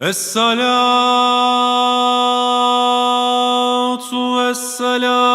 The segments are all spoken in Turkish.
Es-salatu es-salam.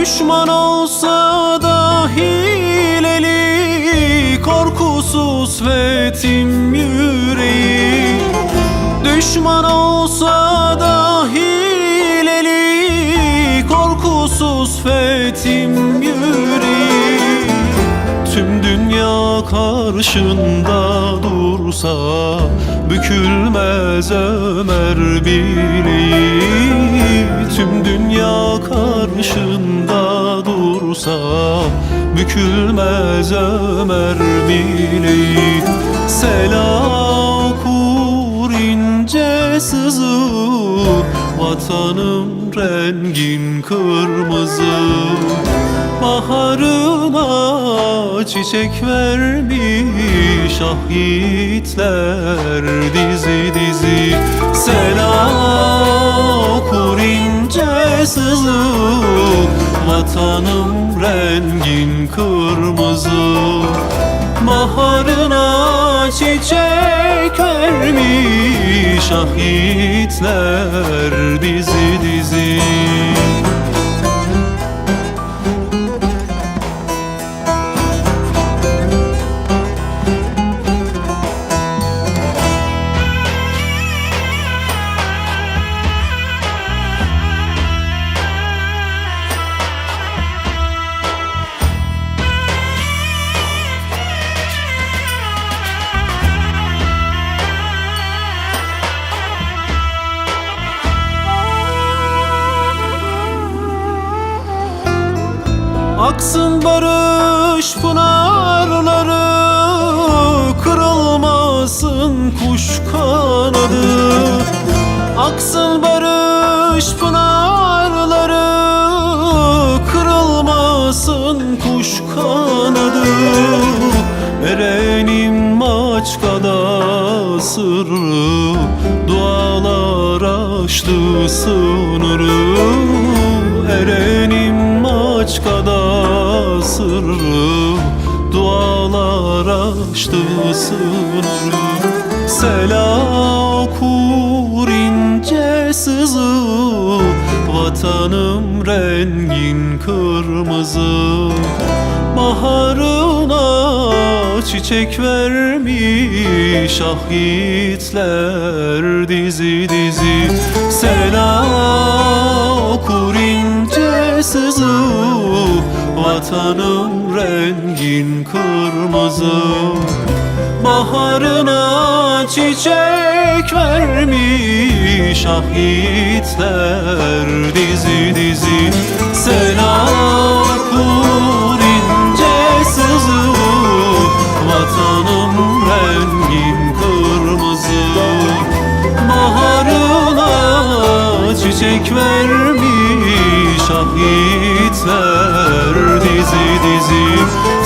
Düşman olsa da hileli Korkusuz fetim yüreği. Düşman olsa da hileli Korkusuz fetim dünya karşında dursa Bükülmez Ömer bileği Tüm dünya karşında dursa Bükülmez Ömer bileği Selam okur ince sızı Vatanım rengin kırmızı. Baharına çiçek vermiş şahitler dizi dizi. Selam okur ince sızı Vatanım rengin kırmızı. Baharına çiçek vermiş şahitler dizi dizi Aksın barış pınarları Kırılmasın kuş kanadı. Aksın barış pınarları Kırılmasın kuş kanadı. Erenim maçkada sırrı Dualar aştı sınırı Erenim maçkada sırrı Dualar aştı sınırı Selam okur ince sızı Vatanım rengin kırmızı. Baharına çiçek vermiş şahitler dizi dizi. Selam okur ince sızı vatanım rengin kırmızı Baharına çiçek vermiş şahitler dizi dizi. Selam kurince sızı Vatanım rengin kırmızı. Baharına çiçek vermiş şahitler disease